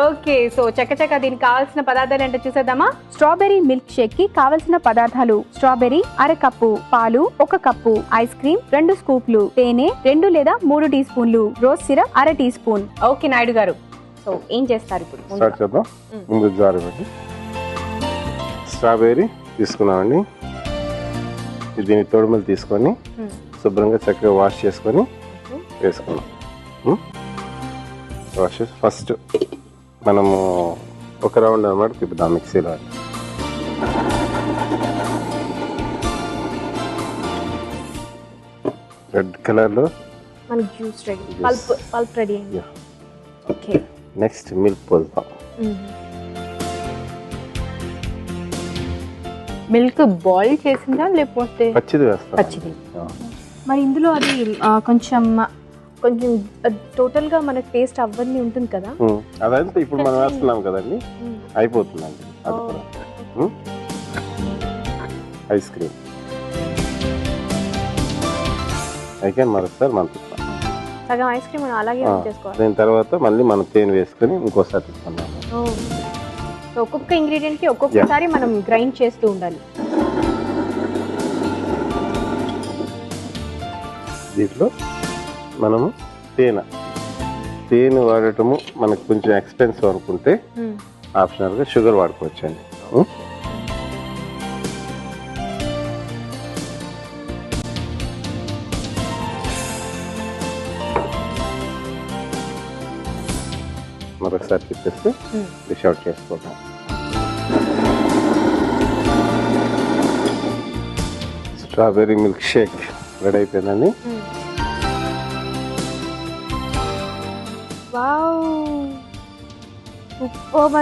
Okay so చక్కచక్క దీనికి కావాల్సిన పదార్థాలు ఏంటో చూసేద్దామా స్ట్రాబెర్రీ మిల్క్ షేక్కి కావలసిన పదార్థాలు స్ట్రాబెర్రీ అర కప్పు పాలు ఒక కప్పు ఐస్ క్రీమ్ రెండు స్కూప్లు తేనె రెండు లేదా మూడు టీ స్పూన్లు రోజ్ సిరప్ అర tea spoon okay Naidu garu so ఏం చేస్తారు ఇప్పుడు ముందుగా? స్టార్ట్ చేద్దాం మ్మ్. ముందు జారు పెట్టి స్ట్రాబెర్రీ తీసుకున్నామండి ఇది దీని తొడుములు తీసుకొని. శుభ్రంగా చక్కగా వాష్ చేసుకొని. వేసుకున్నాం? వాష్ చేసి ఫస్ట్ మనము ఒక రౌండ్ అనమాట తిప్పుదాం మిక్సీలో. రెడ్ కలర్లో మనకి juice ready. Pulp pulp ready అయింది. ఓకే. నెక్స్ట్ మిల్క్ పోద్దాం. మిల్క్ బాయిల్ చేసిందా లేకపోతే పచ్చిది వేస్తాం పచ్చిది? మరి ఇందులో అది కొంచెం కొంచెం టోటల్గా మనకి టేస్ట్ అవ్వని ఉంటుంది కదా. అదంతా ఇప్పుడు మనం వేస్తున్నాం కదండి? అయిపోతుందండి అది. కూడా? Ice cream. అయితే మరోసారి మనం తిప్పాం సగం ఐస్ క్రీమ్ మనం అలాగే చేసుకోవాలి. దీని తర్వాత మళ్ళీ మనం తేనె వేసుకొని ఇంకోసారి తిప్పుకున్నాం సో ఒక్కొక్క ఇంగ్రీడియంట్కి ఒక్కొక్కసారి మనం గ్రైండ్ చేస్తూ ఉండాలి. దీంట్లో మనము తేనె. తేనె వాడటము మనకు కొంచెం ఎక్స్పెన్సివ్ అనుకుంటే ఆప్షనల్గా షుగర్ వాడుకోవచ్చండి? మరొకసారి తిప్పేస్తే. డిష్ అవుట్ చేసుకోవటం. స్ట్రాబెర్రీ మిల్క్ షేక్ రెడీ అయిపోయిందండి.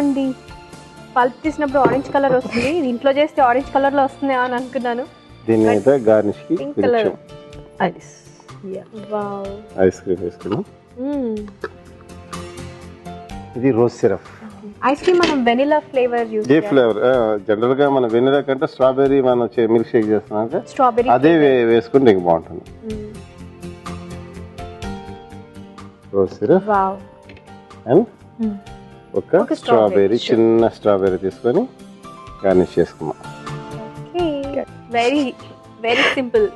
అండి పల్ప్ తీసినప్పుడు ఆరెంజ్ కలర్ వస్తుంది. ఇది ఇంట్లో చేస్తే ఆరెంజ్ కలర్లో వస్తుంది అని అనుకున్నాను. దీన్ని అయితే. కొంచెం ఐస్ వావ్. ఐస్ క్రీమ్ వేసుకున్నాం ఇది రోజ్ సిరప్ ఐస్ క్రీమ్ మనం vanilla flavour use a flavour జనరల్గా మన వెనిలా కంటే స్ట్రాబెర్రీ మనం మిల్క్ షేక్ చేస్తున్నాక స్ట్రాబెరీ అదే వేసుకుంటే ఇంక బాగుంటుంది. రోజ్ సిరప్ వావ్ అండ్ ఒక స్ట్రాబెర్రీ. చిన్న స్ట్రాబెర్రీ తీసుకొని గార్నిష్ చేసుకున్నాం. Very very simple